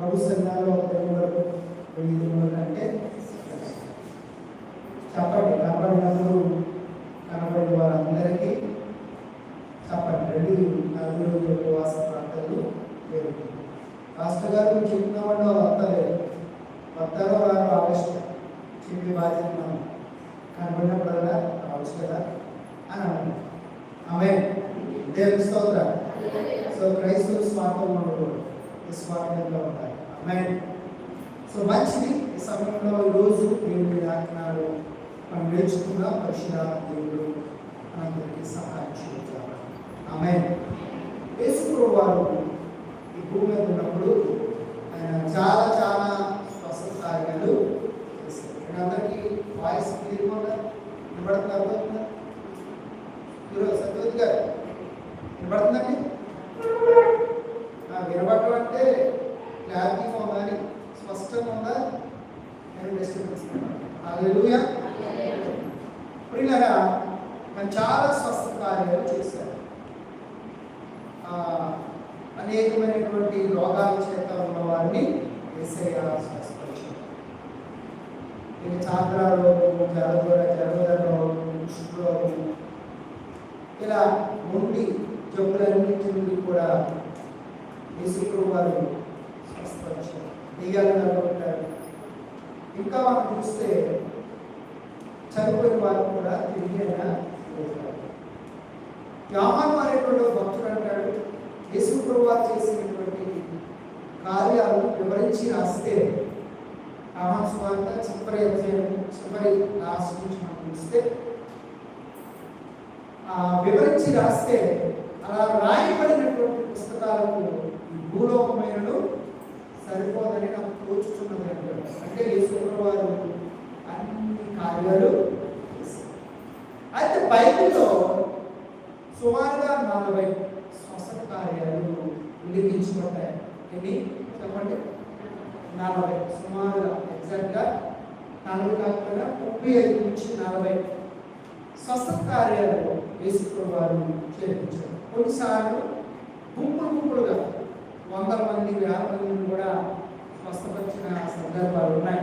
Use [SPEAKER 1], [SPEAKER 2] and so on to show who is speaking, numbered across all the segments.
[SPEAKER 1] ప్రభు సంఘాల్లో దేవుడు వెయ్యి దినముల కంటే చెప్పండి కనబడినప్పుడు కనబడిన వారందరికీ చెప్పండి రెండు నలుగురు ఉపవాస ప్రాంతాలు లేవు. రాష్ట్ర గారు మీరు చెప్తున్నామంటే వాళ్ళు వస్తలేదు వస్తారో వారు ఆగస్టు చెప్పి బాధ్యత కనబడినప్పుడల్లా రావచ్చు కదా అని అన్నాను ఆమె దేవుని స్తోత్ర. సో క్రైస్తవులు స్వార్థం ఉండకూడదు నిస్వార్థంగా ఉండాలి ఆమె సో మంచిది. ఈ సమయంలో ఈరోజు దేవుని వాక్యాలు మనం నేర్చుకున్న పరిశుధాత్మ దేవుడు మనందరికీ సహాయం చేయాలి ఆమె యేసుప్రభు వారు ఈ భూమి మీద ఉన్నప్పుడు ఆయన చాలా చాలా స్వస్థ కార్యాలు చేశారు. ఇక్కడ అందరికీ వాయిస్ క్లియర్గా ఉందా? వినబడుతున్నారు అర్థమవుతుందా? ఈరోజు సత్యవతి గారు వినబడుతుందండి ఆ, వినబడటం అంటే క్లారిటీ ఉందా అని స్పష్టంగా ఉందా నేను డిస్టర్బెన్స్ హల్లెలూయా నేను మనం చాలా స్వస్థ కార్యాలు చేశారు అనేకమైనటువంటి రోగాల చేత ఉన్న వారిని ఏసయ్య స్వస్థపరిచారు ఇక చాంద్ర రోగము జలదర రోగము ఇలా ఉండి జబ్బులన్నింటి నుండి కూడా యేసుప్రభు వారు స్వస్థపరిచారు అనుకుంటారు ఇంకా మనం చూస్తే చనిపోయిన వారు కూడా తిరిగి అయినా లేచారు. అనేటువంటి భక్తుడు అంటాడు యేసు వారు చేసినటువంటి కార్యాలు వివరించి రాస్తే యోహాను సువార్త చివరి అధ్యాయం చివరి లాస్ట్ నుంచి మనం చూస్తే ఆ వివరించి రాస్తే అలా రాయబడినటువంటి పుస్తకాలకు ఈ భూలోకమైనను సరిపోదని నాకు తోచుతున్నది అంటే ఈ శుక్రవారం అన్ని కార్యాలు అయితే బైబిల్లో సుమారుగా నలభై శ్వసన కార్యాలు ఉల్లిఖించబడ్డాయి. ఎన్ని? చెప్పండి. నలభై. సుమారుగా ఎగ్జాక్ట్గా నలభై కాకుండా ముప్పై ఐదు నుంచి నలభై స్వస్థ కార్యాలు యేసుప్రభు వారు చేర్పించారు. కొన్నిసార్లు గుంపులు గుంపులుగా వందల మంది వేల మందిని కూడా వచ్చిన సందర్భాలు ఉన్నాయి.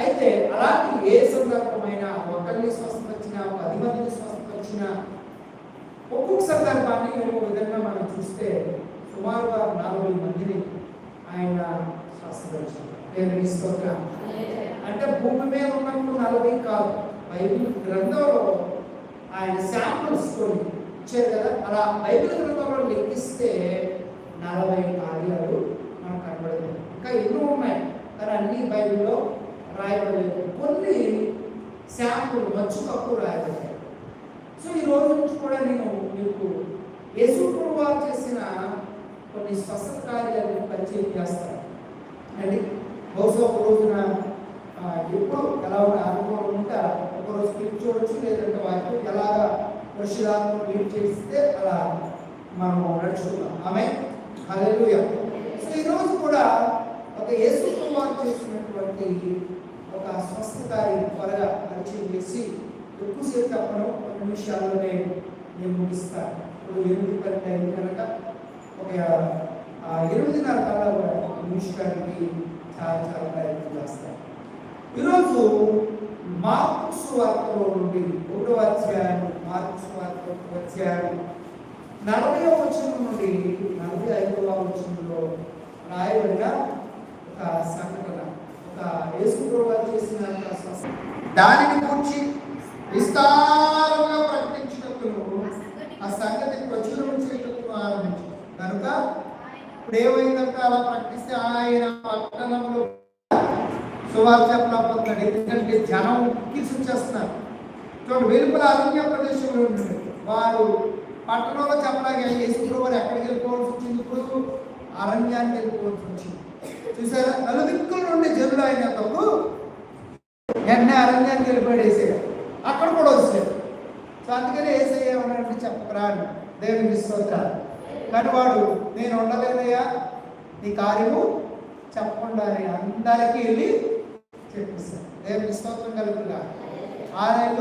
[SPEAKER 1] అయితే అలాంటి ఏ సందర్భమైనా ఒకరిని వచ్చినా పది మందికి స్వస్థత వచ్చినా ఒక్కొక్క సందర్భాన్ని ఒక్కొక్క విధంగా మనం చూస్తే సుమారుగా నలభై మందిని ఆయన స్వస్థపరిచారు. అంటే భూమి మీద ఉన్నప్పుడు నలభై కాదు. బైబిల్ గ్రంథంలో ఆయన శాంపుల్స్ కొన్ని ఇచ్చారు కదా. అలా బైబిల్ గ్రంథంలో లెక్కిస్తే నలభై కార్యాలు మనకు కనబడతాయి. ఇంకా ఎన్నో ఉన్నాయి. కానీ అన్ని బైబిల్లో రాయబడలేదు. కొన్ని శాంపుల్ మంచు కప్పు రాయబడ్డాయి. సో ఈ రోజు నుంచి కూడా నేను మీకు యేసుప్రభు వారు చేసిన కొన్ని స్వస్థ కార్యాలను పరిచయం చేస్తాను. అండి బహుశా ఒక రోజున ఆ, ఎప్పుడు ఎలా ఉన్న అనుభవం ఉంటే ఒకరోజు క్లిప్ చూడొచ్చు లేదంటే వాక్యం ఎలాగా పరిశుధాత్మ లీడ్ చేస్తే అలా మనము నడుచుకున్నాం ఆమె అదే సో ఈరోజు కూడా ఒక యేసు కుమార్ చేసినటువంటి ఒక స్వస్థ త్వరగా పరిచయం చేసి ఎక్కువసేపు చెప్పడం ఒక నిమిషాల్లోనే నేను ముగిస్తాను. ఇప్పుడు ఎనిమిది పన్నెండు టైం కనుక ఒక ఎనిమిదిన్నర కల్లా నిమిషానికి చాలా చాలా ప్రయత్నం చేస్తాను. ఈరోజు మార్పు సువార్తలో నుండి ఒకటో అధ్యాయం మార్పు సువార్త అధ్యాయం నలభై వచ్చిన నుండి నలభై ఐదవ వచనంలో రాయబడిన ఒక సంఘటన ఒక యేసుప్రభు వారు చేసిన దానిని కూర్చి విస్తారంగా ప్రకటించినప్పుడు ఆ సంగతి ప్రచురం చేయటం ఆరంభించు కనుక ఇప్పుడు ఏమైందంటే అలా ప్రకటిస్తే ఆయన పట్టణంలో సువార్త చెప్పలేకపోతున్నాడు ఎందుకంటే జనం తీసుకొచ్చేస్తున్నారు చూడండి వెలుపల అరణ్య ప్రదేశంలో ఉంటుంది వారు పట్టణంలో చెప్పడానికి యేసుప్రభు వారు ఎక్కడికి వెళ్ళిపోవాల్సి వచ్చింది? ఇప్పుడు అరణ్యానికి వెళ్ళిపోవాల్సి వచ్చింది. చూసారా? నలుదిక్కుల నుండి జనులు అయినప్పుడు వెంటనే అరణ్యానికి వెళ్ళిపోయాడు వేసేయారు అక్కడ కూడా వచ్చాడు సో అందుకని ఏసయ్య ఏమన్నాడంటే చెప్పరా అని దేవునికి స్తోత్రాలు. కానీ వాడు నేను ఉండలేదయ్యా. నీ కార్యము చెప్పకుండా అందరికీ వెళ్ళి చెప్పిస్తాను. దేవుని స్తోత్రం కలుగుగా ఆలయ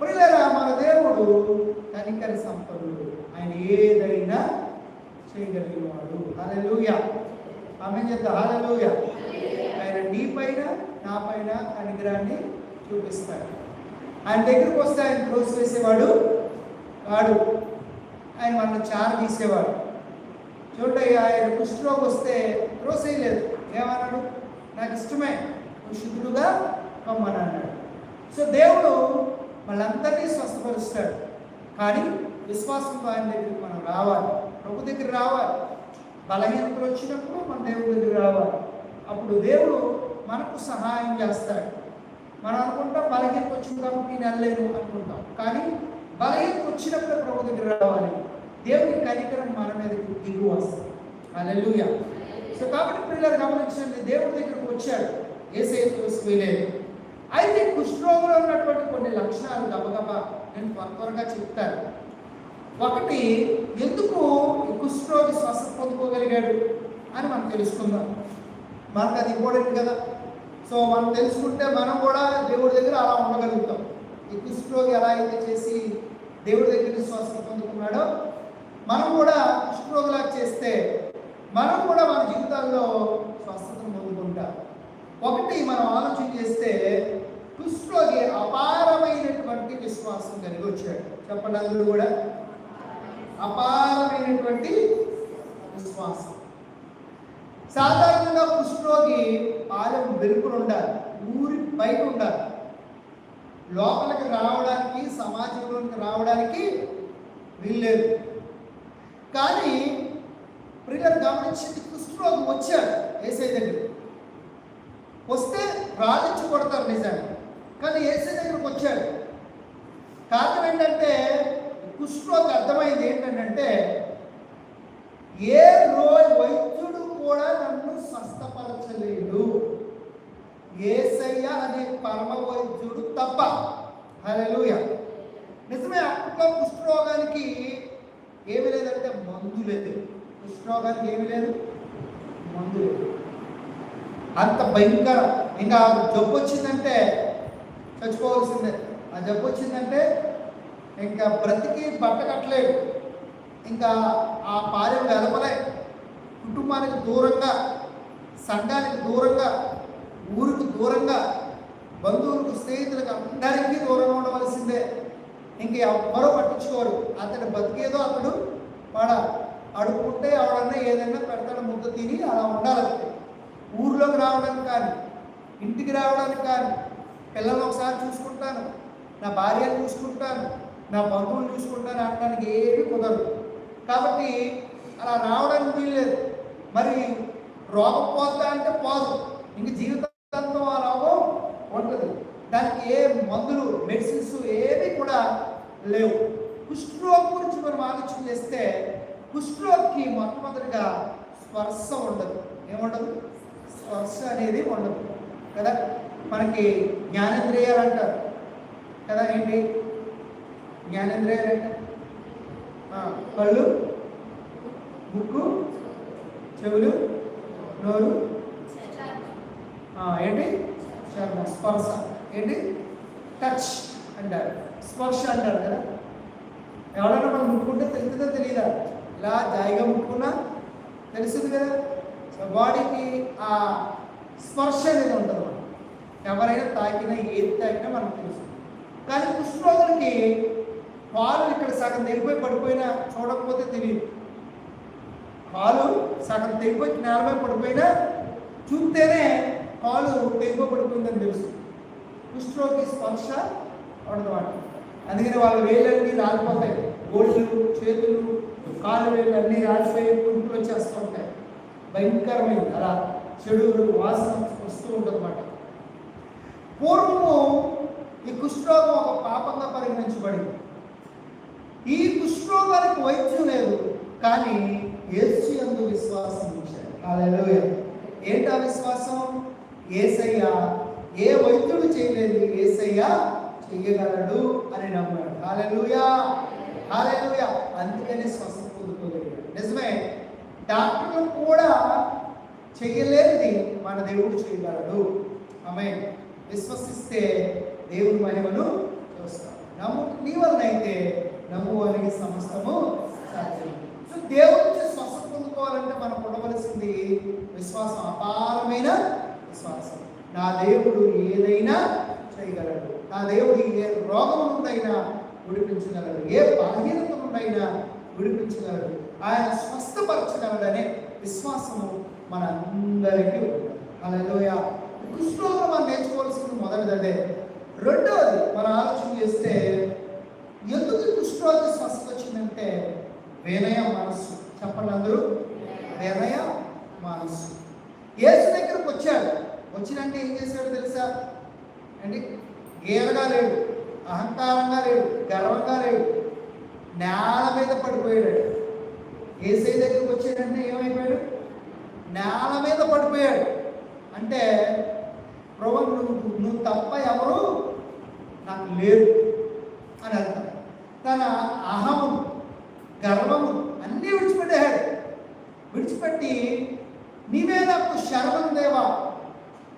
[SPEAKER 1] ప్రియులరా మన దేవుడు కనికరి సంపన్నుడు. ఆయన ఏదైనా చేయగలిగినవాడు. హల్లెలూయా. ఆమె చెప్తా హాలలోయ ఆయన నీ పైన నా పైన అనుగ్రహాన్ని చూపిస్తాడు. ఆయన దగ్గరికి వస్తే ఆయన క్లోజ్ వేసేవాడు వాడు. ఆయన మనం చార తీసేవాడు. చూడండి ఆయన కుష్ఠరోగి వస్తే త్రోసేయలేదు ఏమన్నాడు? నాకు ఇష్టమే శుద్ధుడుగా కమ్మని అన్నాడు. సో దేవుడు వాళ్ళందరినీ స్వస్థపరుస్తాడు. కానీ విశ్వాసంతో ఆయన దగ్గరికి మనం రావాలి. ప్రభు దగ్గర రావాలి. బలహీనతలు వచ్చినప్పుడు మన దేవుడి దగ్గర రావాలి. అప్పుడు దేవుడు మనకు సహాయం చేస్తాడు. మనం అనుకుంటాం బలహీనత వచ్చింది కాబట్టి నేను వెళ్ళలేను అనుకుంటాం. కానీ బలహీనత వచ్చినప్పుడు ప్రభు దగ్గర రావాలి. దేవుని కనికరం మన మీద దిగు వస్తుంది. అలెలుయ సో కాబట్టి పిల్లలు గమనించండి దేవుడి దగ్గరకు వచ్చాడు. ఏసై తీసుకువెళ్ళేది అయితే కుష్ఠరోగులో ఉన్నటువంటి కొన్ని లక్షణాలు గబగబా నేను త్వర త్వరగా చెప్తాను. ఒకటి ఎందుకు ఈ కుష్ఠరోగి శ్వాస పొందుకోగలిగాడు అని మనం తెలుసుకుందాం. మనకు అది ఇంపార్టెంట్ కదా. సో మనం తెలుసుకుంటే మనం కూడా దేవుడి దగ్గర అలా ఉండగలుగుతాం. ఈ కుష్ఠరోగి ఎలా అయితే చేసి దేవుడి దగ్గర శ్వాస పొందుకున్నాడో మనం కూడా కుష్ఠరోగులా చేస్తే మనం కూడా మన జీవితాల్లో స్వస్థతను పొందుకుంటాం. ఒకటి మనం ఆలోచన చేస్తే కుష్ఠరోగి అపారమైనటువంటి విశ్వాసం కలిగి వచ్చాడు. చెప్పండి అందరూ కూడా. అపారమైనటువంటి విశ్వాసం. సాధారణంగా కుష్ఠరోగి పాలెం వెలుపులు ఉండాలి ఊరి బయట ఉండాలి. లోపలికి రావడానికి సమాజంలోకి రావడానికి వీల్లేదు. కానీ ప్రియులు గమనించింది కుష్ఠరోగి వచ్చాడు ఏసై దగ్గర వస్తే రాళ్ళించి కొడతారు నిజాన్ని. కానీ ఏసై దగ్గరకు వచ్చాడు. కారణం ఏంటంటే కుష్ఠరోగి అర్థమైంది ఏంటంటే ఏ రోజు వైద్యుడు కూడా నన్ను స్వస్థపరచలేడు. ఏసయ్య అనే పరమ వైద్యుడు తప్ప. హల్లెలూయ. నిజమే అప్పట్లో కుష్ఠరోగానికి ఏమి లేదంటే మందు లేదు. కుష్ఠరోగానికి ఏమి లేదు? మందు లేదు. అంత భయంకరం. ఇంకా జబ్బు వచ్చిందంటే చచ్చిపోవాల్సిందే. ఆ జబ్బు వచ్చిందంటే ఇంకా బ్రతికి బట్ట కట్టలేదు ఇంకా ఆ భార్య వెలపలే కుటుంబానికి దూరంగా సంఘానికి దూరంగా ఊరికి దూరంగా బంధువులకు స్నేహితులకు అందరికీ దూరంగా ఉండవలసిందే. ఇంక ఎవ్వరూ పట్టించుకోరు. అతడు బతికేదో అతడు వాడ అడుక్కుంటే ఎవడన్నా ఏదైనా పెడతాడు ముద్ద తిని అలా ఉండాలంటే ఊర్లోకి రావడానికి కానీ ఇంటికి రావడానికి కానీ పిల్లల్ని ఒకసారి చూసుకుంటాను నా భార్యను చూసుకుంటాను నా బంధువులు చూసుకుంటాను అనడానికి ఏమీ కుదరదు. కాబట్టి అలా రావడానికి వీల్లేదు. మరి రోగం పోతా అంటే పోదు. ఇంక జీవితాంతం ఆ రోగం ఉంటుంది దానికి ఏ మందులు మెడిసిన్స్ ఏవి కూడా లేవు. కుష్ఠరోగం గురించి మనం ఆలోచన చేస్తే కుష్ఠరోగికి మొట్టమొదటిగా స్పర్శ ఉండదు. ఏముండదు? స్పర్శ అనేది ఉండదు. కదా? మనకి జ్ఞానేంద్రియాలు అంటారు. కదా ఏంటి? జ్ఞానేంద్రియాలు కళ్ళు ముక్కు చెవులు నోరు. ఏంటి? చర్మ స్పర్శ. ఏంటి? టచ్ అంటారు. స్పర్శ అంటారు కదా. ఎవరైనా మనం ముట్టుకుంటే తెలుస్తుందా తెలియదా ఇలా జాయిగా ముట్టుకున్నా తెలుస్తుంది కదా. సో బాడీకి ఆ స్పర్శ అనేది ఉంటుంది మనం ఎవరైనా తాకినా ఏది తాకినా మనకు తెలుస్తుంది. కానీ కుష్ఠరోగులకి పాలు ఇక్కడ సగం తెగిపోయి పడిపోయినా చూడకపోతే తెలియదు. పాలు సగం తెగిపోయి నేలపై పడిపోయినా చూస్తేనే పాలు తెగిపో పడిపోయిందని తెలుసు. కుష్ఠరోగి స్పర్శ ఉండదన్నమాట. అందుకని వాళ్ళ వేలన్నీ రాలిపోతాయి. గోళ్ళు చేతులు కాలు వేళ్ళు అన్నీ రాలిపోయి కుంటులు వచ్చేస్తూ ఉంటాయి. భయంకరమైంది అలా చెడు వాసన వస్తూ ఉంటుందన్నమాట పూర్వము ఈ కుష్ఠరోగం ఒక పాపంగా పరిగణించబడింది. ఈ కుష్ఠరోగానికి వైద్యం లేదు. కానీ యేసు అందు విశ్వాసం ఉంచాడు. హల్లెలూయా. ఏంటా విశ్వాసం? ఏసయ్య ఏ వైద్యుడు చేయలేదు ఏసయ్య చెయ్యగలడు అని నమ్మాడు. హల్లెలూయా. హల్లెలూయా. అందుకనే స్వస్థత పొందుకోగలిగాడు నిజమే. డాక్టర్లు కూడా చెయ్యలేనిది మన దేవుడు చేయగలడు ఆమె విశ్వసిస్తే దేవుని మహిమను చూస్తాం నమ్ము నీ వలన అయితే నమ్మువానికి సమస్తము సో దేవుడి నుంచి స్వస్థ పొందుకోవాలంటే మనం ఉండవలసింది విశ్వాసం అపారమైన విశ్వాసం. నా దేవుడు ఏదైనా చేయగలడు. నా దేవుడు ఏ రోగం నుండైనా విడిపించగలడు. ఏ బలహీనత నుండైనా విడిపించగలడు. ఆయన స్వస్థపరచగలడనే విశ్వాసము మన అందరికీ అలలోయ కృష్ణలో మనం నేర్చుకోవాల్సింది మొదటిది అదే. రెండవది మనం ఆలోచన చేస్తే ఎందుకు ఈ కుష్ఠరోగి స్వస్థత వచ్చిందంటే వినయ మనస్సు. చెప్పండి అందరూ. వినయ మనస్సు. యేసు దగ్గరకు వచ్చాడు. వచ్చినంటే ఏం చేశాడు తెలుసా? అండి గేలగా లేడు అహంకారంగా లేడు గర్వంగా లేడు నేల మీద పడిపోయాడు. ఏసై దగ్గరకు వచ్చాడంటే ఏమైపోయాడు? నేల మీద పడిపోయాడు. అంటే ప్రభు నువ్వు నువ్వు తప్ప ఎవరు నాకు లేరు అని అర్థం. తన అహము గర్వము అన్నీ విడిచిపెట్టాడు విడిచిపెట్టి నీవే నాకు శరణం దేవా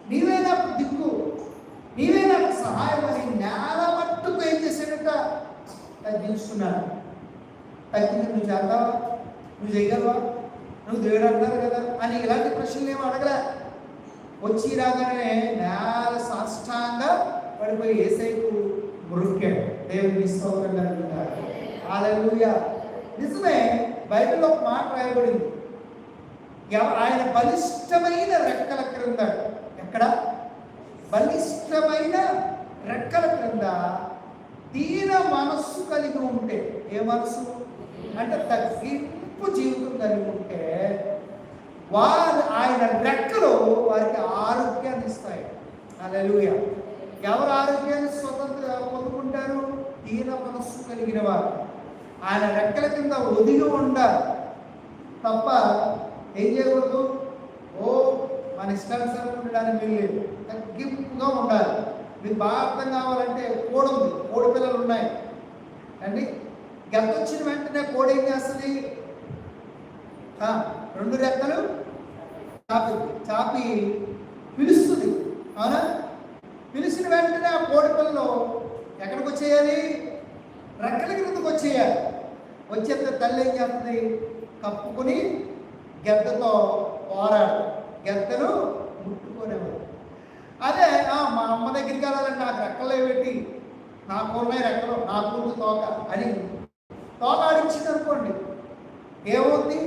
[SPEAKER 1] నీవే నాకు దిక్కు నీవే నాకు సహాయం అని నేల మట్టుకు ఏం చేశాడట? తగ్గించుకున్నాడు తగ్గింది నువ్వు చేద్దావా? నువ్వు చేయగలవా? నువ్వు దేవుడు అంటారు కదా అని ఇలాంటి ప్రశ్నలు ఏమి అడగలే. వచ్చి రాగానే నేల సాష్టాంగా పడిపోయి ఏసైకు మురుక్కాడు. దేవుని స్తోత్రం కలుగుతారు హల్లెలూయా నిజమే బైబిల్లో ఒక మాట రాయబడింది. ఎవ- ఆయన బలిష్టమైన రెక్కల క్రింద ఎక్కడ? బలిష్టమైన రెక్కల క్రింద దీన మనస్సు కలిగి ఉంటే ఏ మనస్సు? అంటే తగ్గింపు జీవితం కలిగి ఉంటే వారు ఆయన రెక్కలు వారికి ఆరోగ్యాన్ని ఇస్తాయి. అలా ఎవరు ఆరోగ్యాన్ని స్వతంత్ర పొందుకుంటారు? దీన మనస్సు కలిగిన వారు. ఆయన రెక్కల కింద ఒదిగి ఉండాలి. తప్ప ఏం చేయకూడదు? ఓ మన ఇష్టానుసారం ఉండడానికి వీల్లేదు. తగ్గింపుగా ఉండాలి. మీకు బాగా అర్థం కావాలంటే కోడి ఉంది. కోడి పిల్లలు ఉన్నాయి. అండి గంట వచ్చిన వెంటనే కోడి ఏం చేస్తుంది? రెండు రెక్కలు చాపి చాపి పిలుస్తుంది. అవునా? పిలిచిన వెంటనే ఆ కోడి పిల్లలు ఎక్కడికి వచ్చేయాలి? రెక్కల క్రిందకు వచ్చేయాలి. వచ్చేస్తే తల్లి ఏం చేస్తుంది? కప్పుకొని గెద్దతో పోరాడు గెద్దను ముట్టుకోనేవాడు అదే మా అమ్మ దగ్గరికి వెళ్ళాలంటే నాకు రెక్కలే పెట్టి నా కూరమే రెక్కలు నా కూరు తోక అని తోక ఆడించింది అనుకోండి. ఏమవుద్ది?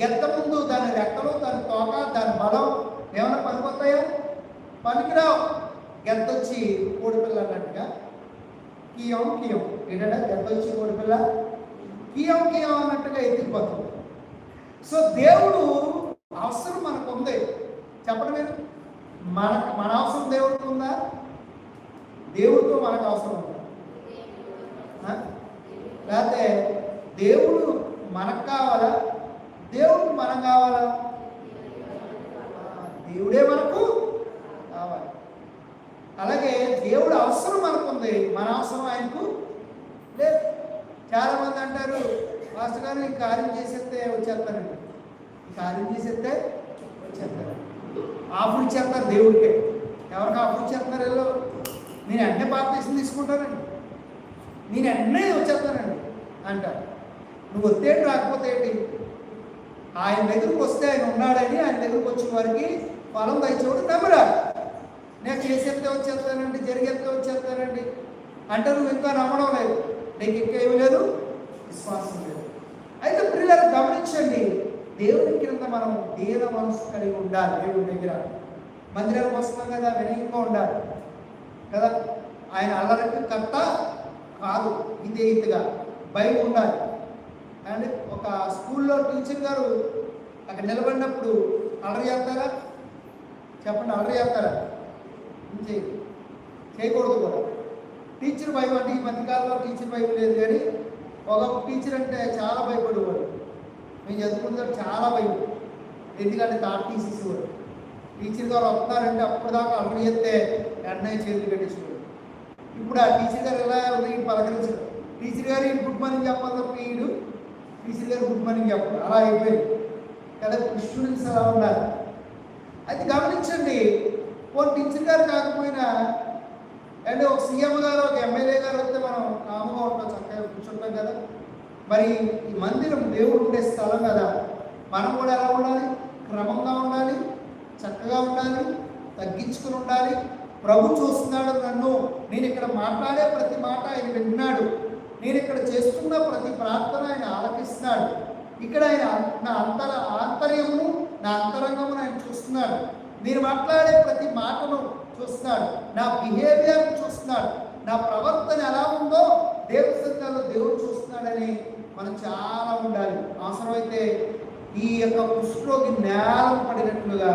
[SPEAKER 1] గెత్త ముందు దాని రెక్కలు దాని తోక దాని బలం ఏమైనా పనికొస్తాయా పనికిరావు. గెత్త వచ్చి కోడిపిల్ల అన్నట్టుగా కియం కియం. ఏంటంటే దెబ్బ వచ్చి కోడిపిల్ల కియం కియం అన్నట్టుగా ఎత్తిపోతుంది సో దేవుడు అవసరం మనకు ఉంది. చెప్పండి మీరు. మన మన అవసరం దేవుడికి ఉందా? దేవుడితో మనకు అవసరం ఉందా? ఆ? లేకపోతే దేవుడు మనకు కావాలా? దేవుడికి మనం కావాలా? దేవుడే మనకు కావాలి అలాగే దేవుడు ఉంది మన అవసరం ఆయనకు లేదు. చాలా మంది అంటారు మాస్టర్ గారు ఈ కార్యం చేసేస్తే వచ్చేస్తానండి ఈ కార్యం చేసేస్తే వచ్చేస్తారు. ఆఫర్ ఇచ్చేస్తారు దేవుడికే. ఎవరికి ఆఫర్ ఇచ్చేస్తున్నారు వీళ్ళు? నేను అన్నీ బాప్తీసం తీసుకుంటానండి నేను అన్నీ వచ్చేస్తానండి అంటారు. నువ్వు వస్తేంటి రాకపోతే ఏంటి? ఆయన దగ్గరకు వస్తే ఆయన ఉన్నాడని ఆయన దగ్గరకు వచ్చిన వారికి ఫలం దయచేవాడు నమ్మరాడు నేను చేసేస్తే వచ్చేస్తానండి జరిగేస్తే వచ్చేస్తానండి. అంటే నువ్వు ఇంకా నమ్మడం లేదు. నీకు ఇంకా ఏమి లేదు విశ్వాసం లేదు. అయితే పిల్లలు గమనించండి. దేవుని కింద మనం దీన మనసు కలిగి ఉండాలి. దేవుడి దగ్గర మందిరానికి వస్తున్నాం కదా వినయంగా ఉండాలి. కదా? ఆయన అల్లరికి కర్త కాదు విధేయతగా భయం ఉండాలి. అండ్ ఒక స్కూల్లో టీచర్ గారు అక్కడ నిలబడినప్పుడు అల్లరి చేస్తారా? చెప్పండి అల్లరి చేస్తారా? చేయదు. చేయకూడదు కూడా. టీచర్ భయం అంటే ఈ మధ్యకాలంలో టీచర్ భయం లేదు కానీ ఒక టీచర్ అంటే చాలా భయపడేవాడు. మేము చదువుకున్న చాలా భయం. ఎందుకంటే తాట తీసేసేవాడు టీచర్ గారు వస్తారంటే అప్పటిదాకా దాకా చేస్తే వెంటనే చేతులు కట్టేసేవాడు ఇప్పుడు ఆ టీచర్ గారు ఎలా ఉంది పలకరించడు టీచర్ గారు గుడ్ మార్నింగ్ చెప్పాలి తప్ప వీడు టీచర్ గారు గుడ్ మార్నింగ్ చెప్పాలి అలా అయిపోయింది. కదా స్టూడెంట్స్ అలా ఉండాలి. అది గమనించండి ఓ టీచర్ గారు కాకపోయినా అంటే ఒక సీఎం గారు ఒక ఎమ్మెల్యే గారు వస్తే మనం కాముగా ఉంటాం చక్కగా కూర్చుంటాం కదా. మరి ఈ మందిరం దేవుడు ఉండే స్థలం కదా. మనం కూడా ఎలా ఉండాలి? క్రమంగా ఉండాలి చక్కగా ఉండాలి తగ్గించుకుని ఉండాలి. ప్రభు చూస్తున్నాడు నన్ను. నేను ఇక్కడ మాట్లాడే ప్రతి మాట ఆయన విన్నాడు. నేను ఇక్కడ చేస్తున్న ప్రతి ప్రార్థన ఆయన ఆలకిస్తున్నాడు. ఇక్కడ ఆయన నా అంతర ఆంతర్యమును నా అంతరంగమును ఆయన చూస్తున్నాడు. నేను మాట్లాడే ప్రతి మాటను చూస్తున్నాడు. నా బిహేవియర్ చూస్తున్నాడు. నా ప్రవర్తన ఎలా ఉందో దేవుడి సంఘాల్లో దేవుడు చూస్తున్నాడని మనం చాలా ఉండాలి. అవసరమైతే ఈ యొక్క కుష్ఠరోగి నేలం పడినట్లుగా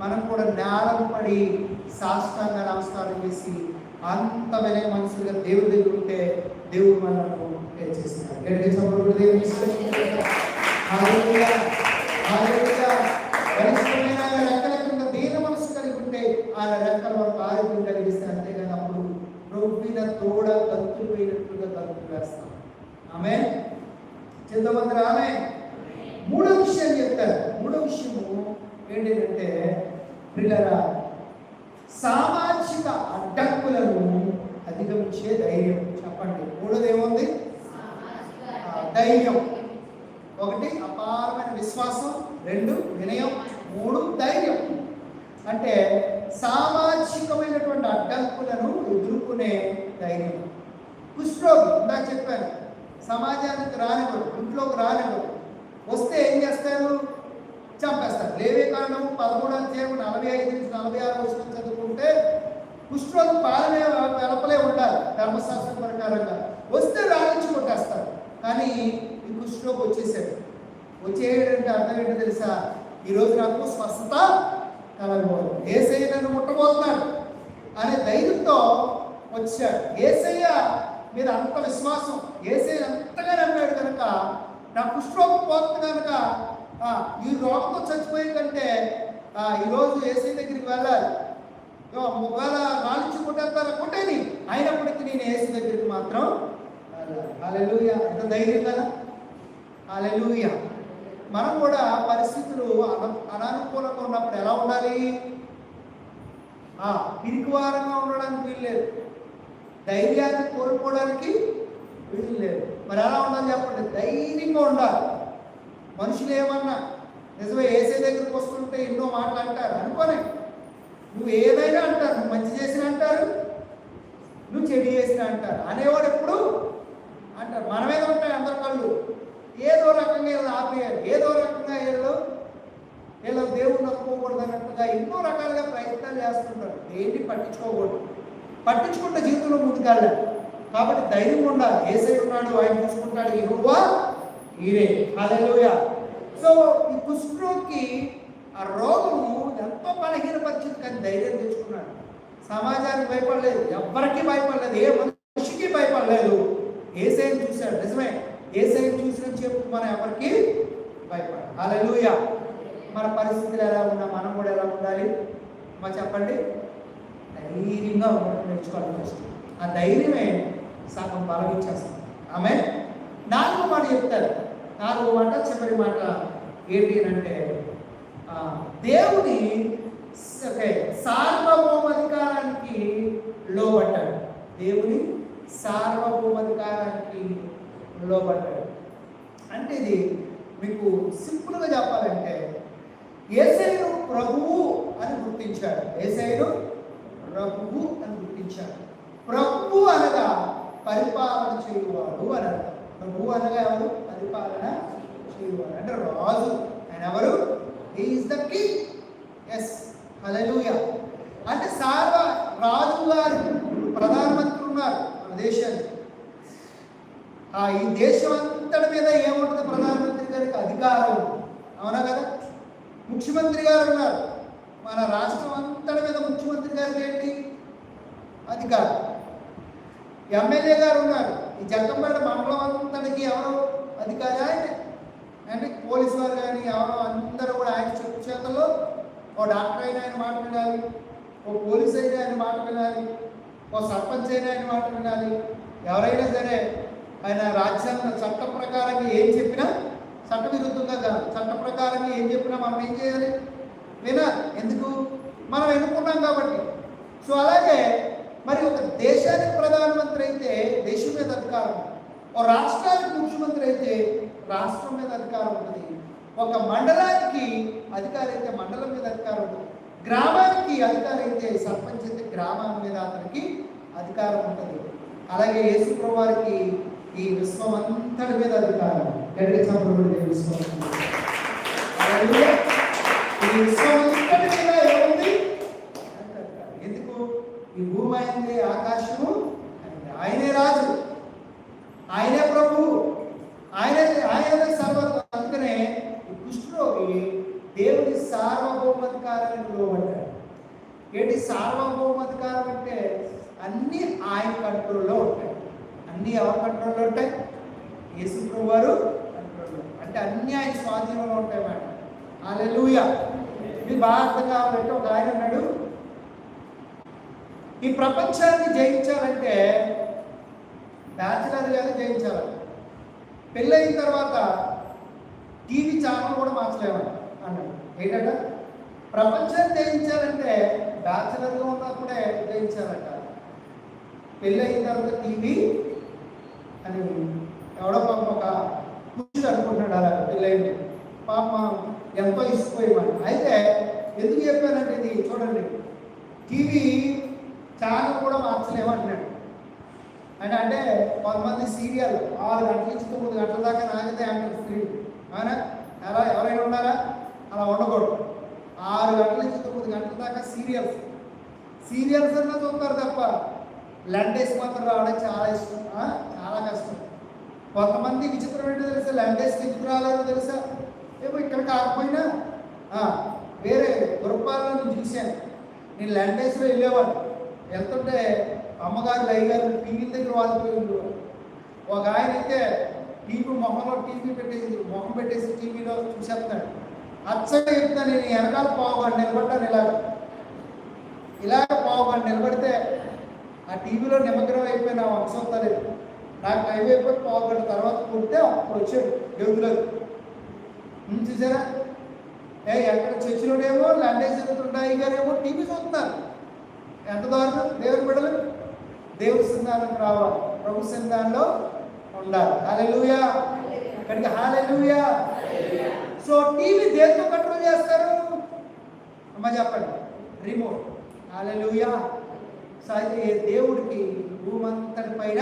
[SPEAKER 1] మనం కూడా నేలం పడి సాష్టాంగ నమస్కారం చేసి అంత వినయ మనసులుగా దేవుడి దగ్గర ఉంటే దేవుడు మనల్ని చేస్తున్నాడు గట్టిగా చప్పట్లు దేవుని స్తుతించండి. హల్లెలూయా. హల్లెలూయా. బలిష్టమైన రెక్కల కింద దీన మనసు కలిగి ఉంటే ఆ రెక్కల వరకు ఆరోగ్యం కలిగిస్తే అంతేగాని అప్పుడు రొప్పిన తోడ గంతులు వేయినట్లుగా గంతులు వేస్తాం ఆమె చిత్తమంది ఆమె మూడో విషయం చెప్తారు. మూడో విషయము ఏంటంటే పిల్లరా సామాజిక అడ్డంకులను అధిగమించే ధైర్యం. చెప్పండి. మూడోది ఏముంది? ధైర్యం. ఒకటి అపారమైన విశ్వాసం. రెండు వినయం. మూడు ధైర్యం. అంటే సామాజికమైనటువంటి అడ్డంకులను ఎదుర్కొనే ధైర్యం. కుష్ఠరోగి ఇందాక చెప్పాను. సమాజానికి రానివ్వరు ఇంట్లోకి రానివ్వరు. వస్తే ఏం చేస్తారు? చంపేస్తారు. లేవే కారణం పదమూడు అధ్యాయం నలభై ఐదు నుంచి నలభై ఆరు వచ్చిన చదువుకుంటే కుష్ఠరోగి పాలనే వెలపలే ఉండాలి ధర్మశాస్త్రం ప్రకారంగా. వస్తే రాణించి కొట్టేస్తారు. కానీ ఈ కుష్ఠరోగి వచ్చేసాడు. వచ్చేయడంటే అర్థం ఏంటో తెలుసా? ఈరోజు నాకు స్వస్థత కలగబోదు. ఏసయ్య నన్ను ముట్టబోతున్నాడు. అనే ధైర్యంతో వచ్చాడు. ఏసయ్య మీద అంత విశ్వాసం. ఏసే అంతగా నమ్మాడు కనుక నా కుష్ఠరోగం పోతుంది కనుక ఆ, ఈ రోగంతో చచ్చిపోయే కంటే ఆ, ఈరోజు ఏసీ దగ్గరికి వెళ్ళాలి. ఒకవేళ నాలుగు కొట్టేస్తారా? కొట్టేది. అయినప్పటికీ నేను ఏసీ దగ్గరికి మాత్రం అలెలుయ ఎంత ధైర్యం కదా. అలెలుయ మనం కూడా పరిస్థితులు అన అనానుకూలంగా ఉన్నప్పుడు ఎలా ఉండాలి? ఆ, పిరికివారంగా ఉండడానికి వీల్లేదు. ధైర్యాన్ని కోల్పోవడానికి వీలు లేదు. మరి ఎలా ఉండాలి చెప్పండి? ధైర్యంగా ఉండాలి. మనుషులు ఏమన్నా నిజమే ఏసే దగ్గరికి వస్తుంటే ఎన్నో మాటలు అంటారు. అనుకోనే. నువ్వు ఏదైనా అంటారు. నువ్వు మంచి చేసిన అంటారు. నువ్వు చెడు చేసిన అంటారు. అనేవాడు ఎప్పుడు అంటారు. మన మీద ఉంటాయి అందరి కళ్ళు. ఏదో రకంగా వీళ్ళు ఆపేయాలి. ఏదో రకంగా వీళ్ళు వీళ్ళు దేవుడు నమ్ముకోకూడదు అన్నట్టుగా ఎన్నో రకాలుగా ప్రయత్నాలు చేస్తుంటారు. దేన్ని పట్టించుకోకూడదు. పట్టించుకుంటే జీవితంలో ముందుకెళ్ళాలి. కాబట్టి ధైర్యం ఉండాలి. ఏసై ఉన్నాడు ఆయన చూసుకుంటాడు ఇరువా ఈరే హల్లెలూయా. సో ఈ కుష్ఠరోగికి ఆ రోగము ఎంతో బలహీనపరిచింది కానీ ధైర్యం తెచ్చుకున్నాడు. సమాజానికి భయపడలేదు. ఎవ్వరికీ భయపడలేదు. ఏ మనిషికి భయపడలేదు. ఏసైని చూశాడు? నిజమే. ఏసైని చూసిన చెప్పు మనం ఎవరికి భయపడాలి అలా మన పరిస్థితులు ఎలా ఉన్నా మనం కూడా ఎలా ఉండాలి? మా చెప్పండి. ధైర్యంగా ఉండడం నేర్చుకోవాలి ఫస్ట్ ఆ ధైర్యమే సగం బలం ఇచ్చేస్తుంది ఆమె నాలుగో మాట చెప్తారు. నాలుగో మాట చివరి మాట ఏంటి అని అంటే దేవుని ఓకే సార్వభౌమాధికారానికి లోబడ్డాడు. దేవుని సార్వభౌమాధికారానికి లోబడ్డాడు. అంటే ఇది మీకు సింపుల్గా చెప్పాలంటే ఏసైను ప్రభువు అని గుర్తించాడు. ఏసైను ప్రభువు అని గుర్తించాడు. ప్రభు అనగా పరిపాలన చేయువాడు అని అర్థం. ప్రభు అనగా ఎవరు? పరిపాలన చేయువాడు. అంటే రాజు ఆయన ఎవరు? Is the king yes hallelujah అంటే సార్వ రాజు గారు ప్రధానమంత్రి ఉన్నారు మన దేశానికి. ఆ ఈ దేశం అంతటి మీద ఏముంటుంది? ప్రధానమంత్రి గారికి అధికారం. అవునా కదా? ముఖ్యమంత్రి గారు ఉన్నారు. మన రాష్ట్రం అంతటి మీద ముఖ్యమంత్రి గారికి ఏంటి? అధికారం ఎమ్మెల్యే గారు ఉన్నారు. ఈ జగ్గంపేట మండలం అంతటికి ఎవరు అధికారి? ఆయన. అంటే పోలీసు వారు కానీ ఎవరో అందరూ కూడా ఆయన చెప్పు చేతల్లో ఓ డాక్టర్ అయినా ఆయన మాట వినాలి ఓ పోలీస్ అయినా ఆయన మాట వినాలి ఓ సర్పంచ్ అయినా ఆయన మాట వినాలి. ఎవరైనా సరే ఆయన రాజ్యాంగ చట్ట ప్రకారంగా ఏం చెప్పినా చట్ట విరుద్ధంగా చట్ట ప్రకారంగా ఏం చెప్పినా మనం ఏం చేయాలి? వినాలి ఎందుకు? మనం ఎన్నుకున్నాం కాబట్టి. సో అలాగే మరి ఒక దేశానికి ప్రధానమంత్రి అయితే దేశం మీద అధికారం ఒక రాష్ట్రానికి ముఖ్యమంత్రి అయితే రాష్ట్రం మీద అధికారం ఉంటుంది. ఒక మండలానికి అధికారి అయితే మండలం మీద అధికారం ఉంటుంది. గ్రామానికి అధికారి అయితే సర్పంచ్ అయితే గ్రామం మీద అతనికి అధికారం ఉంటుంది. అలాగే యేసు వారికి ఈ విశ్వం అంతటి మీద అధికారం. గడిగ చంపబడి విశ్వం హల్లెలూయా. విశ్వం అంతటి ఏముంది ఎందుకు? ఈ భూమి అయింది. ఆకాశము ఆయనే రాజు. ఆయనే ప్రభువు ఆయనే ఆయనే సర్వ అందుకనే ఈ కుష్ఠరోగి దేవుడి సార్వభౌమాధికారాన్ని పిలువబడ్డాడు. ఏంటి సార్వభౌమాధికారం అంటే అన్నీ ఆయన కంట్రోల్లో ఉంటాయి. అన్నీ ఎవరి కంట్రోల్లో ఉంటాయి? యేసు ప్రభు వారు కంట్రోల్లో. అంటే అన్నీ ఆయన స్వాధీనంలో ఉంటాయి మాట హల్లెలూయా. ఇది బాగా అర్థం కావాలంటే ఒక ఆయన అన్నాడు ఈ ప్రపంచాన్ని జయించాలంటే బ్యాచిలర్ గానే జయించాలి. పెళ్ళయిన తర్వాత టీవీ ఛానల్ కూడా మార్చలేమని అన్నాడు. ఏంటంట? ప్రపంచాన్ని జయించాలంటే బ్యాచిలర్గా ఉన్నప్పుడే జయించాలంట. పెళ్ళయిన తర్వాత టీవీ అని ఎవడో పాపం ఒక కూర్చుని అనుకుంటున్నాడు అలా పెళ్ళయింది. పాప ఎంతో ఇసిపోయేవాడు అయితే ఎందుకు చెప్పానంటే ఇది చూడండి. టీవీ ఛానల్ కూడా మార్చలేమంటున్నాడు అంటే అంటే కొంతమంది సీరియల్ ఆరు గంటల నుంచి తొమ్మిది గంటల దాకా నాగితే అంటారు స్క్రీన్. అవునా? ఎలా ఎవరైనా ఉన్నారా? అలా ఉండకూడదు. ఆరు గంటల నుంచి తొమ్మిది గంటల దాకా సీరియల్స్. సీరియల్స్ అన్నా చూస్తారు తప్ప లండేస్ మాత్రం రావడం చాలా ఇష్టం. చాలా కష్టం. కొంతమంది విచిత్రం ఏంటో తెలుసా? లండేస్ ఎందుకు రాలేదో తెలుసా? ఏమో ఇక్కడ కాకపోయినా వేరే వేరే గురపాలను చూశాను. నేను లండేస్లో వెళ్ళేవాడు వెళ్తుంటే అమ్మగారు అయ్యగారు టీవీ దగ్గర వాలిపోయి ఒక ఆయన అయితే టీవీ మొహంలో టీవీ పెట్టేసి మొహం పెట్టేసి టీవీలో చూసేస్తాడు. అచ్చగా చెప్తా నేను వెనకాల పోవాలి నిలబడ్డాను ఇలాగ. ఇలాగ పోవాలి నిలబడితే ఆ టీవీలో నిమగ్నం అయిపోయిన వంశం తలేదు నాకు టైం అయిపోయి పోగొట్ట తర్వాత కొడితే అప్పుడు వచ్చాడు. దేవుళ్ళకి చూసారా? ఏ ఎక్కడ చర్చిలోనేమో లండేజ్ జరుగుతుంటాయి గారేమో టీవీ చూస్తున్నారు. ఎంత దారుణం దేవుని బిడ్డలు దేవుడి సంధానం రావాలి. ప్రభు సంధానంలో ఉండాలి. హాలెలూయా ఇక్కడికి హాలెలూయా సో టీవీ దేంతో కంట్రోల్ చేస్తారు? అమ్మ చెప్పండి. రిమోట్. హాలెలూయా సో దేవుడికి భూమంతటి పైన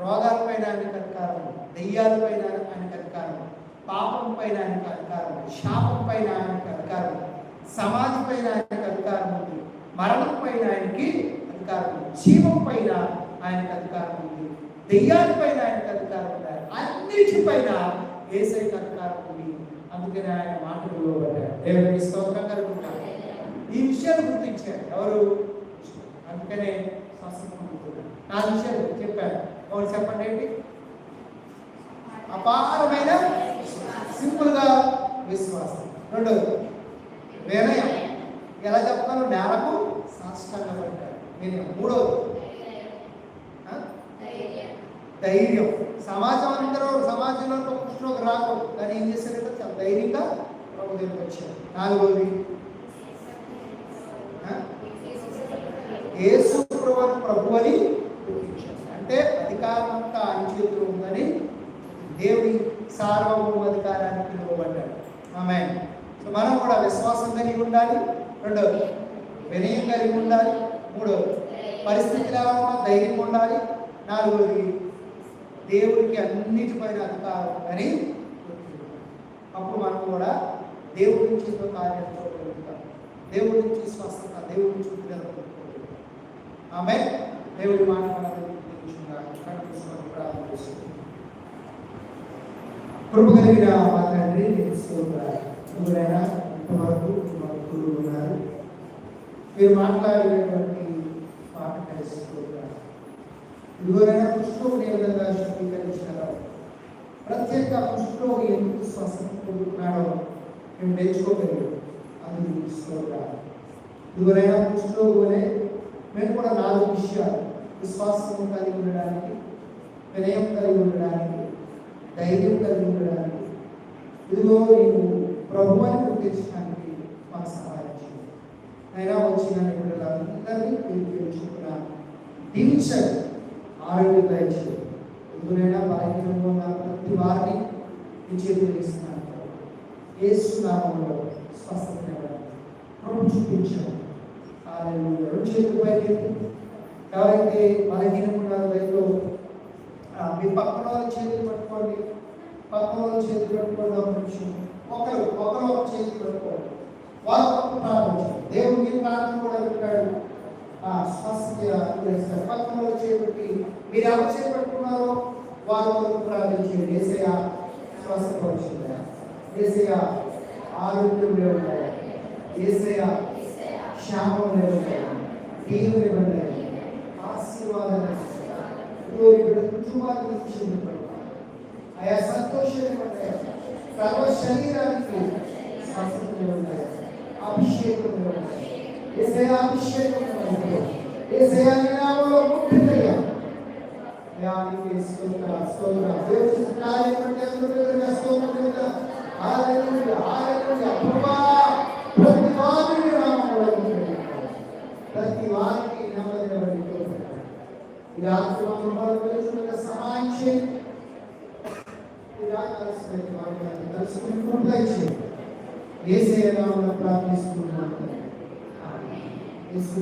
[SPEAKER 1] రోగాల పైన ఆయనకు అధికారం దెయ్యాల పైన ఆయనకు అధికారం పాపం పైన ఆయనకు అధికారం శాపం పైన ఆయనకు అధికారం సమాధి పైన ఆయనకు అధికారం ఉంది. మరణం పైన ఆయనకి అధికారం ఉంది. జీవం పైన ఆయనకు అధికారం ఉంది. దెయ్యాల పైన ఆయనకు అధికారం ఉంది. అన్నిటిపైన ఏసైకి అధికారం ఉంది. అందుకని ఆయన మాటలు దేవునికి స్తోత్రం కలుగుతారు ఈ విషయాలు గుర్తించారు ఎవరు? అందుకనే నా విషయాలు చెప్పాను. ఎవరు చెప్పండి ఏంటి? అపారమైన సింపుల్గా విశ్వాసం రెండోది వినయం ఎలా చెప్తాను నేలకు సాష్టంగా పడ్డాడు వినయం మూడోది ధైర్యం. సమాజం అందరూ సమాజంలో ఒక కృష్ణకు కానీ ఏం చేశారంటే చాలా ధైర్యంగా ప్రభు దగ్గరికి వచ్చారు. నాలుగోది ఆ? యేసు ప్రభు ప్రభు అని అంటే అధికారం అంతా ఆయన చేతిలో ఉందని దేవుడి సార్వభౌమ అధికారాన్ని పిలువబడ్డాడు ఆమె సో మనం కూడా విశ్వాసం కలిగి ఉండాలి. రెండు వినయం కలిగి ఉండాలి. మూడు పరిస్థితులు ఎలా ఉన్నా ధైర్యం ఉండాలి. నాలుగోది దేవుడికి అన్నిటిపైన అధికారం అని అప్పుడు మనం కూడా దేవుడి నుంచి కార్యంతో దేవుడి నుంచి స్వస్థత దేవుడి నుంచి విడుదల పొందుకోగలుగుతాం ఆమె దేవుడి మాట మనకు ప్రార్థన చేస్తున్నాం. కృప కలిగిన మా తండ్రి నీకు ఇంతవరకు మీ భక్తులు ఉన్నారు. మీరు మాట్లాడేటువంటి మాట కలిసిపోతున్నారు ఎవరైనా పుష్పకుని ఏ విధంగా శుద్ధీకరించారో ప్రత్యేక పుష్పకుని ఎందుకు స్వస్థత పొందుతున్నాడో మేము నేర్చుకోగలిగాం. అది నీకు స్తోత్రాలు. ఇదివరైనా మేము కూడా నాలుగు విషయాలు విశ్వాసం కలిగి ఉండడానికి వినయం కలిగి ఉండడానికి ధైర్యం కలిగి ఉండడానికి ఇదిగో నీవు ప్రభు అని గుర్తించడానికి మాకు సహాయం చేయండి. అయినా వచ్చిన బిడ్డలందరినీ మీరు తెలుసుకున్నాను దీవించండి. ఆరోగ్యం దయచేయండి. ఎందుకైనా బలహీనంగా ఉన్న ప్రతి వారిని మీ చేతులు ఇస్తున్నాను యేసు స్వస్థత ప్రభు చూపించారు హల్లెలూయా. రెండు చేతులు పైకెత్తి. ఎవరైతే బలహీనం ఉన్న దయతో మీ పక్కన చేతులు పట్టుకోండి. పక్కన చేతి చేతులు ఒక నిమిషం. ఒకరు ఒకరు ఒక చేతి పట్టుకోండి. వారు పక్క ప్రార్థించారు దేవుడు మీ ప్రార్థన కూడా వింటాడు ఆ స్వస్థత చేస్తారు పక్కన చేపట్టి మీరు ఎవరు చేపట్టుకున్నారో వారు వరకు ప్రార్థించండి ఏసయ స్వస్థపరుచుందా ఏసయ ఆరోగ్యం లేవుతాయి ఏసయ క్షేమం లేవుతాయి దీవులు ఇవ్వండి. ఆశీర్వాదాలు ఇక్కడ కుటుంబానికి ఇచ్చింది ఆయా సంతోషాలు ఉంటాయి సర్వ శరీరానికి స్వస్థతలు ఉంటాయి అభిషేకం ఉంటాయి ఏసయ అభిషేకం ఉంటాయి ఏసయ నామములో ముట్టిదయ్యా యానికి స్తోత్ర స్తోత్ర దేవుని కార్యం అంటే అందరూ స్తోత్ర హల్లెలూయా హల్లెలూయా ప్రభువా ప్రతి వారిని నామములో ముట్టిదయ్యా ప్రతి వారికి నెమ్మది ఈ రాత్రి మమ్మల్ని వెలుగుతున్న సహాయం చేయండి ఈ రాత్రి కలిసి వారిని కలుసుకుని కృప చేయండి ఏసే నామములో ప్రార్థిస్తున్నాను యేసు